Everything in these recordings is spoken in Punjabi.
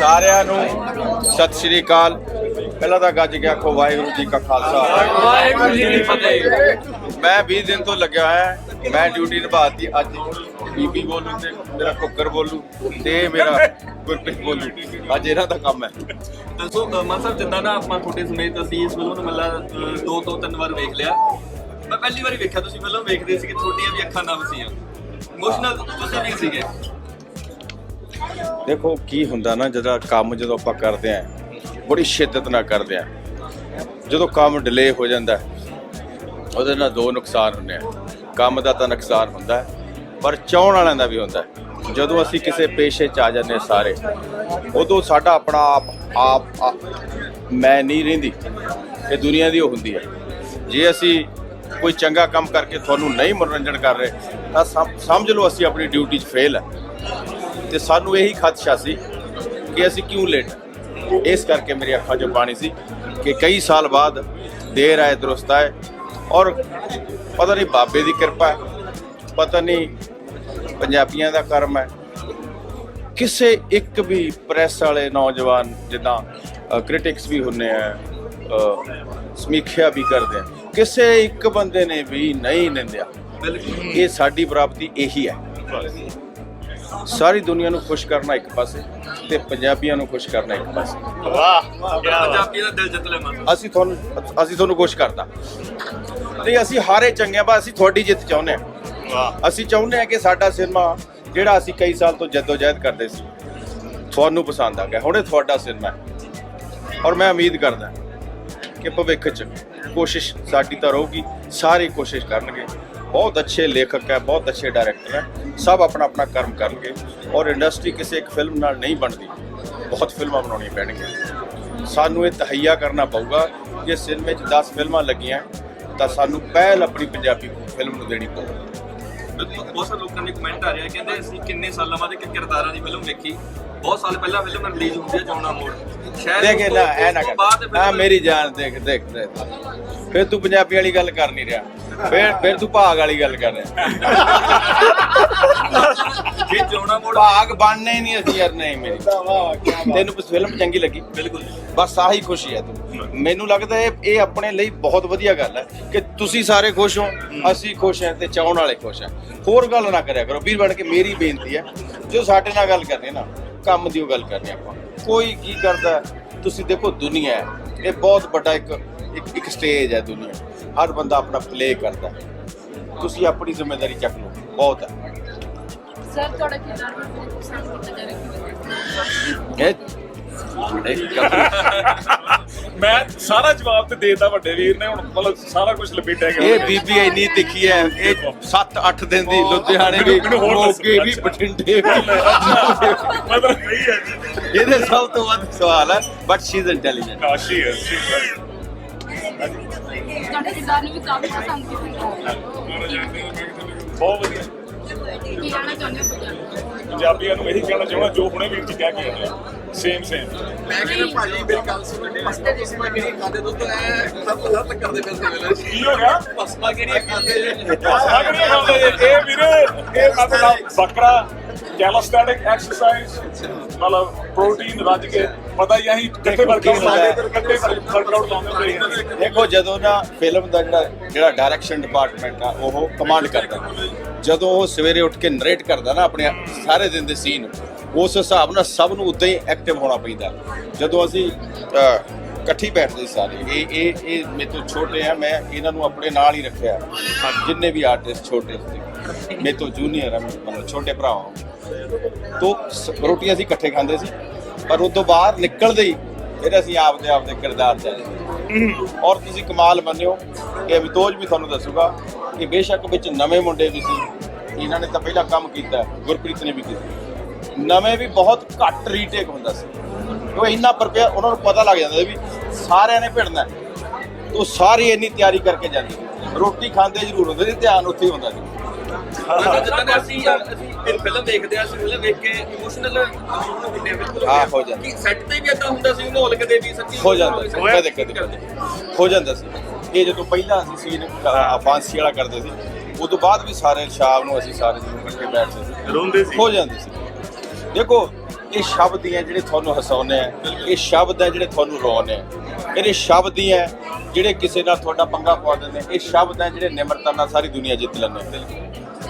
ਸਾਰਿਆਂ ਨੂੰ ਸਤਿ ਸ਼੍ਰੀ ਅਕਾਲ। ਪਹਿਲਾਂ ਤਾਂ ਗੱਜ ਕੇ ਆਖੋ ਵਾਹਿਗੁਰੂ ਜੀ ਕਾ ਖਾਲਸਾ। ਵਾਹਿਗੁਰੂ ਜੀ ਕੀ ਫਤਿਹ। ਮੈਂ 20 ਦਿਨ ਤੋਂ ਲੱਗਿਆ ਹੋਇਆ ਮੈਂ ਡਿਊਟੀ ਨਿਭਾਤੀ। ਅੱਜ ਬੀਬੀ ਬੋਲੂ ਤੇ ਮੇਰਾ ਕੁੱਕਰ ਬੋਲੂ ਤੇ ਮੇਰਾ ਗੁਰਪ੍ਰੀਤ ਬੋਲੂ। ਅੱਜ ਇਹਨਾਂ ਦਾ ਕੰਮ ਹੈ। ਦੱਸੋ ਮਾਨ ਸਾਹਿਬ ਜਿੱਦਾਂ ਨਾ ਆਪਾਂ ਤੁਹਾਡੇ ਸਮੇਤ ਅਸੀਂ ਇਸ ਫਿਲਮ ਨੂੰ ਮੱਲਾ ਦੋ ਤੋਂ ਤਿੰਨ ਵਾਰ ਵੇਖ ਲਿਆ। ਮੈਂ ਪਹਿਲੀ ਵਾਰੀ ਵੇਖਿਆ ਤੁਸੀਂ ਫਿਲਮ ਵੇਖਦੇ ਸੀ ਕਿ ਤੁਹਾਡੀਆਂ ਵੀ ਅੱਖਾਂ ਨਮ ਸੀਆਂ। ਇਮੋਸ਼ਨਲ ਤੁਸੀਂ ਵੀ ਸੀਗੇ। ਦੇਖੋ ਕੀ ਹੁੰਦਾ ਨਾ, ਜਦੋਂ ਕੰਮ ਜਦੋਂ ਆਪਾਂ ਕਰਦੇ ਆਂ ਬੜੀ ਸ਼ਿੱਦਤ ਨਾਲ ਕਰਦੇ ਆਂ ਜਦੋਂ ਕੰਮ ਡਿਲੇ ਹੋ ਜਾਂਦਾ, ਉਹਦੇ ਨਾਲ ਦੋ ਨੁਕਸਾਨ ਹੁੰਦੇ ਆ। ਕੰਮ ਦਾ ਤਾਂ ਨੁਕਸਾਨ ਹੁੰਦਾ, ਪਰ ਚਾਹਣ ਵਾਲਿਆਂ ਦਾ ਵੀ ਹੁੰਦਾ। ਜਦੋਂ ਅਸੀਂ ਕਿਸੇ ਪੇਸ਼ੇ 'ਚ ਆ ਜਾਂਦੇ ਹਾਂ ਸਾਰੇ, ਉਦੋਂ ਸਾਡਾ ਆਪਣਾ ਆਪ ਆਪ ਮੈਂ ਨਹੀਂ ਰਹਿੰਦੀ, ਇਹ ਦੁਨੀਆ ਦੀ ਉਹ ਹੁੰਦੀ ਹੈ ਜੇ ਅਸੀਂ ਕੋਈ ਚੰਗਾ ਕੰਮ ਕਰਕੇ ਤੁਹਾਨੂੰ ਨਹੀਂ ਮਨੋਰੰਜਨ ਕਰ ਰਹੇ, ਤਾਂ ਸਮਝ ਲਓ ਅਸੀਂ ਆਪਣੀ ਡਿਊਟੀ 'ਚ ਫੇਲ ਹੈ ਤੇ ਸਾਨੂੰ ਇਹੀ ਖਦਸ਼ਾ ਸੀ ਕਿ ਅਸੀਂ ਕਿਉਂ ਲੇਟ ਇਸ ਕਰਕੇ ਮੇਰੀ ਅੱਖਾਂ 'ਚੋਂ ਪਾਣੀ ਸੀ ਕਿ ਕਈ ਸਾਲ ਬਾਅਦ ਦੇਰ ਆਏ ਦਰੁਸਤ ਆਏ ਔਰ ਪਤਾ ਨਹੀਂ ਬਾਬੇ ਦੀ ਕਿਰਪਾ ਹੈ ਪਤਾ ਨਹੀਂ ਪੰਜਾਬੀਆਂ ਦਾ ਕਰਮ ਹੈ। ਕਿਸੇ ਇੱਕ ਵੀ ਪ੍ਰੈਸ ਵਾਲੇ ਨੌਜਵਾਨ ਜਿੱਦਾਂ ਕ੍ਰਿਟਿਕਸ ਵੀ ਹੁੰਨੇ ਆ ਸਮੀਖਿਆ ਵੀ ਕਰਦੇ ਆ ਕਿਸੇ ਇੱਕ ਬੰਦੇ ਨੇ ਵੀ ਨਹੀਂ ਨਿੰਦਿਆ। ਇਹ ਸਾਡੀ ਪ੍ਰਾਪਤੀ ਇਹੀ ਹੈ। ਸਾਰੀ ਦੁਨੀਆ ਨੂੰ ਖੁਸ਼ ਕਰਨਾ ਇੱਕ ਪਾਸੇ ਤੇ ਪੰਜਾਬੀਆਂ ਨੂੰ ਖੁਸ਼ ਕਰਨਾ ਇੱਕ ਪਾਸੇ। ਪੰਜਾਬੀ ਦਾ ਦਿਲ ਜਿੱਤ ਲਿਆ ਸਾਹਿਬ ਅਸੀਂ ਤੁਹਾਨੂੰ ਅਸੀਂ ਤੁਹਾਨੂੰ ਖੁਸ਼ ਕਰਦਾ। ਤੇ ਅਸੀਂ ਹਾਰੇ ਚੰਗੇ ਬਾ ਅਸੀਂ ਤੁਹਾਡੀ ਜਿੱਤ ਚਾਹੁੰਦੇ ਹਾਂ। ਅਸੀਂ ਚਾਹੁੰਦੇ ਹਾਂ ਕਿ ਸਾਡਾ ਸਿਨੇਮਾ ਜਿਹੜਾ ਅਸੀਂ ਕਈ ਸਾਲ ਤੋਂ ਜਦੋਜਹਿਦ ਕਰਦੇ ਸੀ ਤੁਹਾਨੂੰ ਪਸੰਦ ਆ ਗਿਆ। ਹੁਣ ਤੁਹਾਡਾ ਸਿਨੇਮਾ ਹੈ। ਔਰ ਮੈਂ ਉਮੀਦ ਕਰਦਾ ਕਿ ਭਵਿੱਖ 'ਚ ਕੋਸ਼ਿਸ਼ ਸਾਡੀ ਤਾਂ ਰਹੂਗੀ ਸਾਰੇ ਕੋਸ਼ਿਸ਼ ਕਰਨਗੇ। ਬਹੁਤ ਅੱਛੇ ਲੇਖਕ ਹੈ ਬਹੁਤ ਅੱਛੇ ਡਾਇਰੈਕਟਰ ਹੈ। ਸਭ ਆਪਣਾ ਆਪਣਾ ਕਰਮ ਕਰਨਗੇ ਔਰ ਇੰਡਸਟਰੀ ਕਿਸੇ ਇੱਕ ਫਿਲਮ ਨਾਲ ਨਹੀਂ ਬਣਦੀ। ਬਹੁਤ ਫਿਲਮਾਂ ਬਣਾਉਣੀਆਂ ਪੈਣਗੀਆਂ। ਸਾਨੂੰ ਇਹ ਤਹਈਆ ਕਰਨਾ ਪਊਗਾ ਜੇ ਸਿਨੇਮੇ 'ਚ 10 ਫਿਲਮਾਂ ਲੱਗੀਆਂ, ਤਾਂ ਸਾਨੂੰ ਪਹਿਲ ਆਪਣੀ ਪੰਜਾਬੀ ਫਿਲਮ ਨੂੰ ਦੇਣੀ ਪਊਗੀ ਬਿਲਕੁਲ, ਬਹੁਤ ਸਾਰੇ ਲੋਕਾਂ ਦੇ ਕਮੈਂਟ ਆ ਰਿਹਾ ਕਹਿੰਦੇ ਅਸੀਂ ਕਿੰਨੇ ਸਾਲਾਂ ਬਾਅਦ ਇੱਕ ਕਿਰਦਾਰਾਂ ਦੀ ਫਿਲਮ ਵੇਖੀ। ਬਹੁਤ ਸਾਲ ਪਹਿਲਾਂ ਫਿਲਮ ਰਿਲੀਜ਼ ਹੁੰਦੀ ਹੈ ਜੌਣਾ ਮੋੜ। ਸ਼ਾਇਦ ਦੇਖ ਨਾ ਐ ਨਾ ਕਰ। ਆ ਮੇਰੀ ਜਾਨ ਦੇਖ ਦੇਖ। ਫਿਰ ਤੂੰ ਪੰਜਾਬੀ ਵਾਲੀ ਗੱਲ ਕਰ ਨਹੀਂ ਰਿਹਾ। ਫਿਰ ਫਿਰ ਤੂੰ ਭਾਗ ਵਾਲੀ ਗੱਲ ਕਰ ਰਿਹਾ। ਜੇ ਜੌਣਾ ਮੋੜ ਭਾਗ ਬਣਨੇ ਨਹੀਂ ਅਸੀਂ ਯਾਰ ਨਹੀਂ ਮੇਰੀ। ਤੈਨੂੰ ਫਿਲਮ ਚੰਗੀ ਲੱਗੀ? ਬਿਲਕੁਲ। ਬਸ ਆਹੀ ਖੁਸ਼ੀ ਹੈ ਤੂੰ। ਮੈਨੂੰ ਲੱਗਦਾ ਇਹ ਇਹ ਆਪਣੇ ਲਈ ਬਹੁਤ ਵਧੀਆ ਗੱਲ ਹੈ ਕਿ ਤੁਸੀਂ ਸਾਰੇ ਖੁਸ਼ ਹੋ ਅਸੀਂ ਖੁਸ਼ ਹਾਂ ਤੇ ਚਾਹਣ ਵਾਲੇ ਖੁਸ਼ ਹਾਂ। ਹੋਰ ਗੱਲ ਨਾ ਕਰਿਆ ਕਰੋ। ਵੀਰ ਬਣ ਕੇ ਮੇਰੀ ਬੇਨਤੀ ਹੈ ਜੋ ਸਾਡੇ ਨਾਲ ਗੱਲ ਕਰਨੀ ਨਾ ਕੰਮ ਦੀ ਉਹ ਗੱਲ ਕਰਨੀ ਆਪਾਂ। ਕੋਈ ਕੀ ਕਰਦਾ ਹੈ, ਤੁਸੀਂ ਦੇਖੋ ਦੁਨੀਆ ਹੈ। ਇਹ ਬਹੁਤ ਵੱਡਾ ਇੱਕ ਇੱਕ ਸਟੇਜ ਹੈ ਦੁਨੀਆ ਹਰ ਬੰਦਾ ਆਪਣਾ ਪਲੇ ਕਰਦਾ ਹੈ। ਤੁਸੀਂ ਆਪਣੀ ਜ਼ਿੰਮੇਵਾਰੀ ਚੱਕ ਲਓ। ਬਹੁਤ ਹੈ। ਸਰ ਤੁਹਾਡਾ ਕਿਰਦਾਰ ਬਹੁਤ ਪਸੰਦ ਕੀਤਾ ਜਾ ਰਿਹਾ ਇਹ ਇੱਕ ਗੱਲ ਮੈਂ ਸਾਰਾ ਜਵਾਬ ਤੇ ਦੇਤਾ ਵੱਡੇ ਵੀਰ ਨੇ ਹੁਣ ਮਤਲਬ ਸਾਰਾ ਕੁਝ ਲਪੇਟਿਆ ਗਿਆ। ਇਹ ਬੀਬੀ ਇੰਨੀ ਤਿੱਖੀ ਹੈ ਇਹ 7-8 ਦਿਨ ਦੀ ਲੁਧਿਆਣੇ ਵੀ। ਮੋਗੇ ਵੀ ਬਠਿੰਡੇ ਵੀ ਮਤਲਬ ਨਹੀਂ ਹੈ ਜੀ। ਇਹਦੇ ਸਭ ਤੋਂ ਵੱਧ ਸਵਾਲ ਹੈ ਬਟ ਸ਼ੀ ਇਜ਼ ਇੰਟੈਲੀਜੈਂਟ ਹੈ ਜੀ ਤੁਹਾਡੇ ਕਿਰਦਾਰ ਨੂੰ ਵੀ ਕਾਫੀ ਪਸੰਦ ਕੀਤਾ। ਬਹੁਤ ਵਧੀਆ। ਕੀ ਕਹਿਣਾ ਚਾਹੁੰਦੇ ਹੋ ਪੰਜਾਬੀ ਪੰਜਾਬੀਆਂ ਨੂੰ ਇਹੀ ਕਹਿਣਾ ਚਾਹੁੰਦਾ ਜੋ ਹੁਣੇ ਵੀਰ ਜੀ ਕਹਿ ਕੇ ਗਏ ਸੇਮ ਸੇਮ ਮੈਂ ਕਹਿੰਦਾ ਭਾਜੀ ਮੇਰੀ ਗੱਲ ਪਸਮਾ ਪਸਮਾ ਕਿਹੜੀ ਖਾਦੇ ਦੁੱਧ ਐ ਸਭ ਲੱਤ ਕਰਦੇ ਫਿਰਦੇ ਵੇਲੇ ਕੀ ਹੋ ਗਿਆ? ਪਸਮਾ ਕਿਹੜੀ ਖਾਦੇ ਸਾਗਰੀਆਂ ਖਾਂਦੇ ਜੇ। ਇਹ ਵੀਰੇ ਇਹ ਮਤਲਬ ਬੱਕਰਾ ਕੈਲੋਸਟੈਟਿਕ ਐਕਸਰਸਾਈਜ਼ ਮਤਲਬ ਪ੍ਰੋਟੀਨ ਰੱਜ ਕੇ ਪਤਾ ਹੀ ਆਹੀ ਕਿੱਥੇ ਵਰਕਆਊਟ ਲਾਉਂਦੇ ਕਿੱਥੇ ਵਰਕਆਊਟ ਲਾਉਂਦੇ ਹੁੰਦੇ। ਦੇਖੋ ਜਦੋਂ ਨਾ ਫਿਲਮ ਦਾ ਜਿਹੜਾ ਜਿਹੜਾ ਡਾਇਰੈਕਸ਼ਨ ਡਿਪਾਰਟਮੈਂਟ ਆ ਉਹ ਕਮਾਂਡ ਕਰਦਾ। ਜਦੋਂ ਉਹ ਸਵੇਰੇ ਉੱਠ ਕੇ ਨਰੇਟ ਕਰਦਾ ਨਾ ਆਪਣੇ ਸਾਰੇ ਦਿਨ ਦੇ ਸੀਨ ਉਸ ਹਿਸਾਬ ਨਾਲ ਸਭ ਨੂੰ ਉਦਾਂ ਹੀ ਐਕਟਿਵ ਹੋਣਾ ਪੈਂਦਾ। ਜਦੋਂ ਅਸੀਂ ਇਕੱਠੀ ਬੈਠਦੇ ਸਾਰੇ, ਇਹ ਇਹ ਇਹ ਮੇਰੇ ਤੋਂ ਛੋਟੇ ਆ, ਮੈਂ ਇਹਨਾਂ ਨੂੰ ਆਪਣੇ ਨਾਲ ਹੀ ਰੱਖਿਆ। ਜਿੰਨੇ ਵੀ ਆਰਟਿਸਟ ਛੋਟੇ ਸੀ ਮੇਰੇ ਤੋਂ ਜੂਨੀਅਰ ਆ, ਮਤਲਬ ਛੋਟੇ ਭਰਾ ਤੋਂ ਸ- ਰੋਟੀਆਂ ਅਸੀਂ ਇਕੱਠੇ ਖਾਂਦੇ ਸੀ, ਪਰ ਉਸ ਤੋਂ ਬਾਹਰ ਨਿਕਲਦੇ ਹੀ ਫਿਰ ਅਸੀਂ ਆਪਦੇ ਆਪਦੇ ਕਿਰਦਾਰ ਚ ਔਰ ਤੁਸੀਂ ਕਮਾਲ ਮੰਨਿਓ ਕਿ ਅਮਿਤੋਜ ਵੀ ਤੁਹਾਨੂੰ ਦੱਸੂਗਾ ਕਿ ਬੇਸ਼ੱਕ ਵਿੱਚ ਨਵੇਂ ਮੁੰਡੇ ਵੀ ਸੀ, ਇਹਨਾਂ ਨੇ ਤਾਂ ਪਹਿਲਾਂ ਕੰਮ ਕੀਤਾ, ਗੁਰਪ੍ਰੀਤ ਨੇ ਵੀ ਕੀਤਾ। ਨਵੇਂ ਵੀ ਬਹੁਤ ਘੱਟ ਰੀਟੇਕ ਹੁੰਦਾ ਸੀ। ਉਹ ਇੰਨਾ ਪ੍ਰਪੇਅਰ ਉਹਨਾਂ ਨੂੰ ਪਤਾ ਲੱਗ ਜਾਂਦਾ ਵੀ ਸਾਰਿਆਂ ਨੇ ਭਿੜਨਾ। ਉਹ ਸਾਰੀ ਇੰਨੀ ਤਿਆਰੀ ਕਰਕੇ ਜਾਂਦੇ। ਰੋਟੀ ਖਾਂਦੇ ਜ਼ਰੂਰ ਹੁੰਦੇ ਸੀ ਧਿਆਨ ਉੱਥੇ ਹੀ ਹੁੰਦਾ ਸੀ। ਜਿੱਦਾਂ ਅਸੀਂ ਅਸੀਂ ਇਹ ਫਿਲਮ ਦੇਖਦੇ ਆ ਅਸੀਂ ਫਿਲਮ ਵੇਖ ਕੇ ਇਮੋਸ਼ਨਲ ਹੁੰਦੇ ਆ ਬਿਲਕੁਲ। ਹਾਂ, ਹੋ ਜਾਂਦਾ। ਕਿ ਸੈੱਟ ਤੇ ਵੀ ਇਦਾਂ ਹੁੰਦਾ ਸੀ ਮਾਹੌਲ ਕਦੇ ਵੀ ਸੱਚੀ ਹੋ ਜਾਂਦਾ ਸੀ ਕਦੇ ਕਦੇ ਕਦੇ ਹੋ ਜਾਂਦਾ ਸੀ। ਇਹ ਜਦੋਂ ਪਹਿਲਾਂ ਅਸੀਂ ਸੀਨ ਫਾਂਸੀ ਵਾਲਾ ਕਰਦੇ ਸੀ ਉਸ ਤੋਂ ਬਾਅਦ ਵੀ ਸਾਰੇ ਸ਼ਾਮ ਨੂੰ ਅਸੀਂ ਸਾਰੇ ਜਦੋਂ ਇਕੱਠੇ ਬੈਠਦੇ ਸੀ। ਰੋਂਦੇ ਸੀ। ਹੋ ਜਾਂਦੇ ਸੀ। ਦੇਖੋ, ਇਹ ਸ਼ਬਦ ਹੀ ਹੈ ਜਿਹੜੇ ਤੁਹਾਨੂੰ ਹਸਾਉਂਦੇ ਆ, ਇਹ ਸ਼ਬਦ ਹੈ ਜਿਹੜੇ ਤੁਹਾਨੂੰ ਰੋਉਂਦੇ ਆ। ਇਹ ਸ਼ਬਦ ਹੀ ਹੈ ਜਿਹੜੇ ਕਿਸੇ ਨਾਲ ਤੁਹਾਡਾ ਪੰਗਾ ਪਾ ਦਿੰਦੇ ਇਹ ਸ਼ਬਦ ਹੈ ਜਿਹੜੇ ਨਿਮਰਤਾ ਨਾਲ ਸਾਰੀ ਦੁਨੀਆ ਜਿੱਤ ਲੈਂਦੇ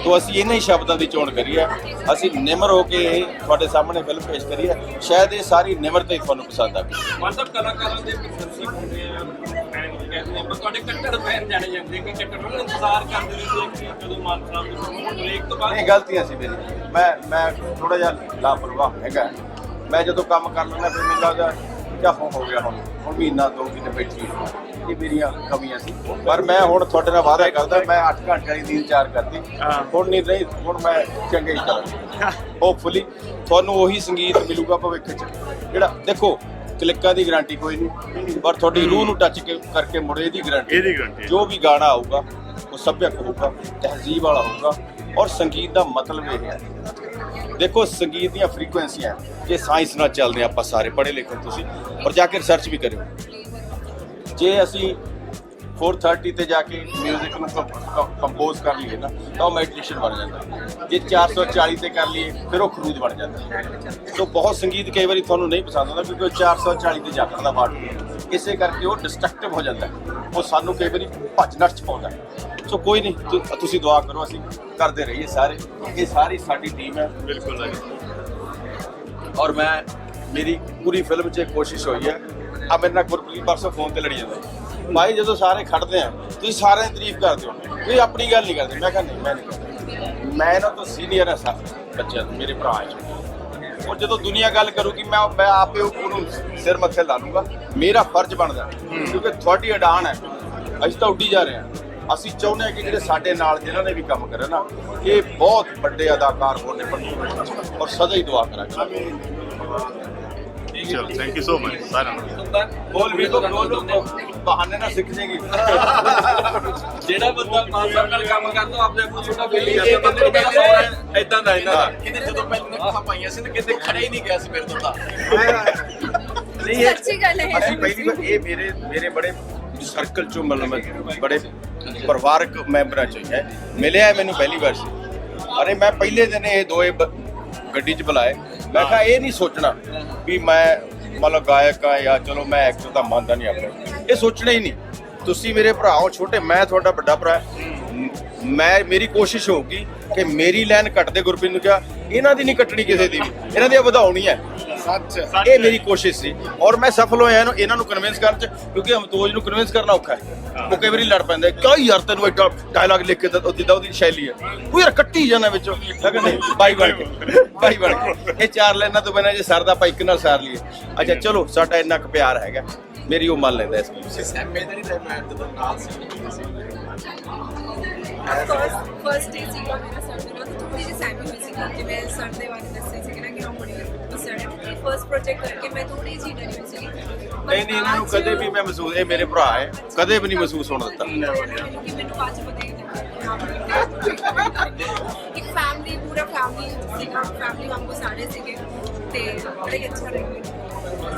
ਤੋ ਅਸੀਂ ਇਹਨਾਂ ਹੀ ਸ਼ਬਦਾਂ ਦੀ ਚੋਣ ਕਰੀ ਹੈ ਅਸੀਂ ਨਿਮਰ ਹੋ ਕੇ ਇਹ ਤੁਹਾਡੇ ਸਾਹਮਣੇ ਫਿਲਮ ਪੇਸ਼ ਕਰੀ ਹੈ ਸ਼ਾਇਦ ਇਹ ਸਾਰੀ ਨਿਮਰਤਾ ਹੀ ਤੁਹਾਨੂੰ ਪਸੰਦ ਆ ਗਈ। ਮਤਲਬ ਕਲਾਕਾਰਾਂ ਦੇ ਪ੍ਰਸ਼ੰਸਕ ਹੁੰਦੇ ਆ ਕਹਿੰਦੇ ਆ ਪਰ ਤੁਹਾਡੇ ਕੱਟੜ ਫੈਨ ਜਾਣੇ ਜਾਂਦੇ ਕਿ ਕੱਟੜ ਨੂੰ ਇੰਤਜ਼ਾਰ ਕਰਦੇ ਰਹਿੰਦੇ ਕਿ ਕਦੋਂ ਮਾਨ ਸਾਹਿਬ ਦੀ ਫਿਲਮ ਬ੍ਰੇਕ ਤੋਂ ਬਾਅਦ ਨਹੀਂ ਗਲਤੀਆਂ ਸੀ ਮੇਰੀ ਮੈਂ ਮੈਂ ਥੋੜਾ ਜਿਹਾ ਲਾਪਰਵਾਹ ਹੈਗਾ। ਮੈਂ ਜਦੋਂ ਕੰਮ ਕਰ ਲੈਂਦਾ ਫਿਰ ਮੈਨੂੰ ਲੱਗਦਾ ਕਿਆ ਹੋ ਗਿਆ ਹੁਣ ਹੁਣ ਮਹੀਨਾ ਦੋ ਮਹੀਨੇ ਬੈਠੀ। ਇਹ ਮੇਰੀਆਂ ਕਮੀਆਂ ਸੀ। ਪਰ ਮੈਂ ਹੁਣ ਤੁਹਾਡੇ ਨਾਲ ਵਾਅਦਾ ਕਰਦਾ ਮੈਂ 8 ਘੰਟੇ ਦੀ ਨੀਂਦ ਚਾਰ ਕਰਦੀ। ਹੁਣ ਨਹੀਂ ਨਹੀਂ ਹੁਣ ਮੈਂ ਚੰਗੇ ਹੀ ਕਰਾਂਗਾ। ਹੋਪਫੁਲੀ ਤੁਹਾਨੂੰ ਉਹੀ ਸੰਗੀਤ ਮਿਲੂਗਾ ਭਵਿੱਖ 'ਚ। ਜਿਹੜਾ ਦੇਖੋ ਕਲਿੱਕਾਂ ਦੀ ਗਾਰੰਟੀ ਕੋਈ ਨਹੀਂ ਪਰ ਤੁਹਾਡੀ ਰੂਹ ਨੂੰ ਟੱਚ ਕਰਕੇ ਮੁੜੇ ਇਹਦੀ ਗਾਰੰਟੀ ਇਹਦੀ ਹੈ। ਜੋ ਵੀ ਗਾਣਾ ਆਊਗਾ ਉਹ ਸੱਭਿਅਕ ਹੋਊਗਾ ਤਹਿਜ਼ੀਬ ਵਾਲਾ ਹੋਊਗਾ ਔਰ ਸੰਗੀਤ ਦਾ ਮਤਲਬ ਇਹ ਹੈ ਦੇਖੋ, ਸੰਗੀਤ ਦੀਆਂ ਫ੍ਰੀਕੁਐਂਸੀਆਂ ਜੇ ਸਾਇੰਸ ਨਾਲ ਚੱਲਦੇ ਹਾਂ ਆਪਾਂ ਸਾਰੇ, ਪੜ੍ਹੇ ਲਿਖੇ ਤੁਸੀਂ, ਪਰ ਜਾ ਕੇ ਰਿਸਰਚ ਵੀ ਕਰਿਓ। ਜੇ ਅਸੀਂ 430 ਤੇ ਜਾ ਕੇ 뮤직 ਨੂੰ ਕੰਪੋਜ਼ ਕਰ ਲਈਏ ਨਾ, ਤਾਂ ਉਹ ਮੈਡੀਟੇਸ਼ਨ ਬਣ ਜਾਂਦਾ। ਜੇ 440 ਤੇ ਕਰ ਲਈਏ, ਫਿਰ ਉਹ ਖਰੂਜ ਬਣ ਜਾਂਦਾ। ਸੋ ਬਹੁਤ ਸੰਗੀਤ ਕਈ ਵਾਰੀ ਤੁਹਾਨੂੰ ਨਹੀਂ ਪਸੰਦ ਆਉਂਦਾ, ਕਿਉਂਕਿ ਉਹ 440 ਤੇ ਜਾਂਦਾ ਪਾਰਟ ਇਸੇ ਕਰਕੇ ਉਹ ਡਿਸਟਰਕਟਿਵ ਹੋ ਜਾਂਦਾ। ਉਹ ਸਾਨੂੰ ਕਈ ਵਾਰੀ ਭੱਜ ਨੱਠ ਚ ਪਾਉਂਦਾ। ਸੋ ਕੋਈ ਨਹੀਂ ਤੁ- ਤੁਸੀਂ ਦੁਆ ਕਰੋ ਅਸੀਂ ਕਰਦੇ ਰਹੀਏ ਸਾਰੇ। ਇਹ ਸਾਰੀ ਸਾਡੀ ਟੀਮ ਹੈ। ਬਿਲਕੁਲ ਹੈ ਔਰ ਮੈਂ ਮੇਰੀ ਪੂਰੀ ਫਿਲਮ 'ਚ ਇਹ ਕੋਸ਼ਿਸ਼ ਹੋਈ ਹੈ ਆ ਮੇਰੇ ਨਾਲ ਗੁਰਪ੍ਰੀਤ ਪਰਸੋਂ ਫੋਨ ਤੇ ਲੜੀ ਜਾਂਦਾ। ਭਾਈ ਜਦੋਂ ਸਾਰੇ ਖੜਦੇ ਆ ਤੁਸੀਂ ਸਾਰਿਆਂ ਦੀ ਤਾਰੀਫ ਕਰਦੇ ਹੋ। ਤੁਸੀਂ ਆਪਣੀ ਗੱਲ ਨਹੀਂ ਕਰਦੇ। ਮੈਂ ਕਹਿੰਦਾ ਨਹੀਂ ਮੈਂ ਨਹੀਂ ਕਰਦਾ। ਮੈਂ ਇਹਨਾਂ ਤੋਂ ਸੀਨੀਅਰ ਹਾਂ ਸਭ ਬੱਚਿਆਂ ਤੋਂ ਮੇਰੇ ਭਰਾ ਹੈ ਉਹ ਜਦੋਂ ਦੁਨੀਆ ਗੱਲ ਕਰੂਗੀ ਮੈਂ ਮੈਂ ਆਪੇ ਉਹਨੂੰ ਸਿਰ ਮੱਥੇ ਲਾ ਲੂੰਗਾ। ਮੇਰਾ ਫਰਜ਼ ਬਣਦਾ ਕਿਉਂਕਿ ਤੁਹਾਡੀ ਅਡਾਨ ਹੈ। ਅਸੀਂ ਤਾਂ ਉੱਡੀ ਜਾ ਰਹੇ ਹਾਂ। ਅਸੀਂ ਚਾਹੁੰਦੇ ਹਾਂ ਕਿ ਜਿਹੜੇ ਸਾਡੇ ਨਾਲ ਜਿਨ੍ਹਾਂ ਨੇ ਵੀ ਕੰਮ ਕਰਿਆ ਨਾ ਇਹ ਬਹੁਤ ਵੱਡੇ ਅਦਾਕਾਰ ਹੋਣੇ ਬਣਨ ਔਰ ਸਦਾ ਹੀ ਦੁਆ ਕਰਾਂਗੇ। ਚਲੋ ਥੈਂਕ ਯੂ ਸੋ ਮਚ ਸਾਰਿਆਂ ਨੂੰ। ਬੋਲ ਵੀ ਬੋਲ ਬੋਲ ਬਹਾਨੇ ਨਾਲ ਸਿੱਖ ਜਾਏਗੀ ਜਿਹੜਾ ਬੰਦਾ ਮਾਨ ਸਾਹਿਬ ਨਾਲ ਕੰਮ ਕਰਦਾ ਉਹ ਆਪਣੇ ਆਪ ਨੂੰ ਛੋਟਾ ਕਰਦਾ ਬੰਦੇ ਦਾ ਸੋਹਣਾ ਇਦਾਂ ਦਾ ਇਹਨਾਂ ਦਾ। ਕਿਤੇ ਜਦੋਂ ਪਹਿਲਾਂ ਅੱਖਾਂ ਪਾਈਆਂ ਸੀ ਤਾਂ ਕਿਤੇ ਖੜਾ ਹੀ ਨਹੀਂ ਗਿਆ ਸੀ ਮੇਰੇ ਤੋਂ ਤਾਂ। ਨਹੀਂ ਇਹ- ਸੱਚੀ ਗੱਲ ਹੈ। ਅਸੀਂ ਪਹਿਲੀ ਵਾਰ ਇਹ ਮੇਰੇ ਮੇਰੇ ਬੜੇ ਸਰਕਲ ਚੋਂ ਮਤਲਬ ਬੜੇ ਪਰਿਵਾਰਕ ਮੈਂਬਰਾਂ ਚੋਂ ਹੈ। ਮਿਲਿਆ ਮੈਨੂੰ ਪਹਿਲੀ ਵਾਰ ਸੀ। ਅਰੇ ਮੈਂ ਪਹਿਲੇ ਦਿਨ ਇਹ ਦੋਏ ਗੱਡੀ 'ਚ ਬੁਲਾਏ। ਮੈਂ ਕਿਹਾ ਇਹ ਨਹੀਂ ਸੋਚਣਾ ਵੀ ਮੈਂ ਮਤਲਬ ਗਾਇਕ ਆ ਜਾਂ ਚਲੋ ਮੈਂ ਐਕਟਰ ਤਾਂ ਮੰਨਦਾ ਨਹੀਂ ਆਪਣਾ। ਇਹ ਸੋਚਣਾ ਹੀ ਨਹੀਂ। ਤੁਸੀਂ ਮੇਰੇ ਭਰਾ ਹੋ ਛੋਟੇ, ਮੈਂ ਤੁਹਾਡਾ ਵੱਡਾ ਭਰਾ ਮੈਂ ਮੇਰੀ ਕੋਸ਼ਿਸ਼ ਹੋਊਗੀ ਕਿ ਮੇਰੀ ਲਾਈਨ ਕੱਟਦੇ ਗੁਰਪ੍ਰੀਤ ਨੂੰ ਕਿਹਾ, ਇਹਨਾਂ ਦੀ ਨਹੀਂ ਕੱਟਣੀ ਕਿਸੇ ਦੀ ਵੀ। ਇਹਨਾਂ ਦੀ ਵਧਾਉਣੀ ਹੈ। ਸੱਚ। ਇਹ ਮੇਰੀ ਕੋਸ਼ਿਸ਼ ਸੀ। ਔਰ ਮੈਂ ਸਫਲ ਹੋਇਆ ਇਹਨੂੰ ਇਹਨਾਂ ਨੂੰ ਕਨਵਿੰਸ ਕਰਨ ਚ ਕਿਉਂਕਿ ਅਮਤੋਜ ਨੂੰ ਕਨਵਿੰਸ ਕਰਨਾ ਔਖਾ ਹੈ। ਉਹ ਕਈ ਵਾਰੀ ਲੜ ਪੈਂਦਾ ਕਿਉਂ ਯਾਰ ਤੈਨੂੰ ਐਡਾ ਡਾਇਲੌਗ ਲਿਖ ਕੇ ਤਾਂ ਉਹ ਜਿੱਦਾਂ ਉਹਦੀ ਸ਼ੈਲੀ ਹੈ। ਉਹ ਯਾਰ ਕੱਟੀ ਜਾਣਾ ਵਿੱਚੋਂ। ਮੈਂ ਕਹਿੰਦਾ ਨਹੀਂ ਬਾਈ ਬਣ ਕੇ। ਬਾਈ ਬਣ ਕੇ। ਇਹ ਚਾਰ ਲਾਈਨਾਂ ਤੋਂ ਬਿਨਾਂ ਜੇ ਸਰਦਾ ਆਪਾਂ ਇੱਕ ਨਾਲ ਸਾਰ ਲਈਏ। ਅੱਛਾ ਚਲੋ ਸਾਡਾ ਇੰਨਾ ਕੁ ਪਿਆਰ ਹੈਗਾ। ਮੇਰੀ ਉਹ ਮੰਨ ਲੈਂਦਾ ਇਸ ਤੁਸੀਂ ਸੈਮੇ ਦਾ ਨਹੀਂ ਟਾਈਮ ਮੈਂ ਜਦੋਂ ਨਾਲ ਸੀ ਫਰਸਟ ਡੇ ਸੀਗਾ ਮੇਰਾ ਸਰ ਦੇ ਨਾਲ। ਤਾਂ ਥੋੜੀ ਜਿਹੀ ਸੈਮੀ ਹੋਈ ਕਿ ਮੈਂ ਸਰ ਦੇ ਬਾਰੇ ਦੱਸਿਆ ਸੀ ਕਿ ਨਾ ਕਿ ਹਾਂ ਬੜੀ ਸਰ ਨੇ ਫਰਸਟ ਪ੍ਰੋਜੈਕਟ ਕਰਕੇ ਮੈਂ ਥੋੜੀ ਜਿਹੀ ਡਰੀ ਹੋਈ ਸੀ ਨਹੀਂ ਨਹੀਂ ਇਹਨਾਂ ਨੂੰ ਕਦੇ ਵੀ ਮੈਂ ਮਹਿਸੂਸ ਇਹ ਮੇਰੇ ਭਰਾ ਹੈ। ਕਦੇ ਵੀ ਨਹੀਂ ਮਹਿਸੂਸ ਹੋਣ ਦਿੱਤਾ। ਕਿ ਮੈਨੂੰ ਚ ਪਤਾ ਹੀ ਇੱਕ ਫੈਮਿਲੀ ਪੂਰਾ ਫੈਮਿਲੀ ਸੀਗਾ। ਫੈਮਿਲੀ ਵਾਂਗੂ ਸਾਰੇ ਸੀਗੇ। ਤੇ ਬੜਾ ਅੱਛਾ ਰਿਹਾ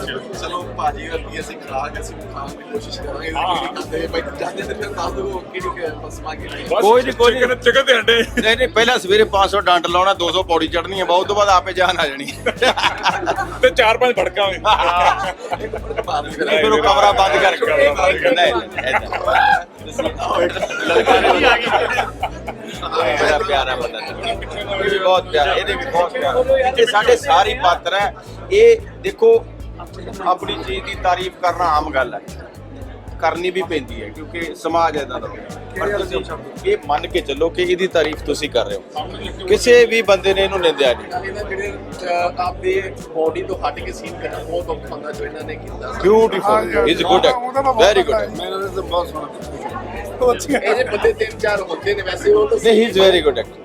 ਚਲੋ ਭਾਜੀ ਵਰਗੀ ਅਸੀਂ ਖਾ ਕੇ ਅਸੀਂ ਖਾਣ ਦੀ ਕੋਸ਼ਿਸ਼ ਕਰਾਂਗੇ। ਜਿਹੜੀ ਖਾਂਦੇ ਬਈ ਜਾਂਦੇ ਤੇ ਫਿਰ ਦੱਸ ਦੋ ਕਿਹੜੀ ਕਿ ਫਸਮਾ ਕੇ ਲਈ ਕੋਈ ਨਹੀਂ ਕੋਈ ਨਹੀਂ ਚਿਕਨ ਚਿਕਨ ਦੇ ਅੰਡੇ। ਨਹੀਂ ਨਹੀਂ ਪਹਿਲਾਂ ਸਵੇਰੇ 500 ਡੰਡ ਲਾਉਣਾ 200 ਪੌੜੀ ਚੜਨੀ ਹੈ ਬਹੁਤ ਤੋਂ ਬਾਅਦ ਆਪੇ ਜਾਨ ਆ ਜਾਣੀ। ਤੇ ਚਾਰ ਪੰਜ ਭੜਕਾਂ ਵੀ ਨਹੀਂ ਫਿਰ ਉਹ ਕਮਰਾ ਬੰਦ ਕਰਕੇ ਨਹੀਂ ਬੜਾ ਪਿਆਰਾ ਬੰਦਾ ਇਹ ਵੀ ਬਹੁਤ ਪਿਆਰਾ ਇਹਦੇ ਵੀ ਬਹੁਤ ਪਿਆਰਾ। ਇਹ ਸਾਡੇ ਸਾਰੇ ਪਾਤਰ ਹੈ। ਇਹ ਦੇਖੋ ਆਪਣੀ ਚੀਜ਼ ਦੀ ਤਾਰੀਫ ਕਰਨਾ ਆਮ ਗੱਲ ਹੈ। ਕਰਨੀ ਵੀ ਪੈਂਦੀ ਹੈ ਕਿਉਂਕਿ ਸਮਾਜ ਇਦਾਂ ਦਾ। ਪਰ ਤੁਸੀਂ ਇਹ ਮੰਨ ਕੇ ਚੱਲੋ ਕਿ ਇਹਦੀ ਤਾਰੀਫ ਤੁਸੀਂ ਕਰ ਰਹੇ ਹੋ। ਕਿਸੇ ਵੀ ਬੰਦੇ ਨੇ ਇਹਨੂੰ ਨਿੰਦਿਆ ਨਹੀਂ। ਆਪਦੇ ਬੋਡੀ ਤੋਂ ਹਟ ਕੇ ਸੀਨ ਕਰਨਾ ਬਹੁਤ ਔਖਾ ਹੁੰਦਾ ਜੋ ਇਹਨਾਂ ਨੇ ਕੀਤਾ। Beautiful is good very good ਇਹ ਜੇ ਬੰਦੇ ਤਿੰਨ ਚਾਰ ਹੁੰਦੇ ਨੇ ਵੈਸੇ ਉਹ ਤਾਂ ਨਹੀਂ ਹੀ। Is very good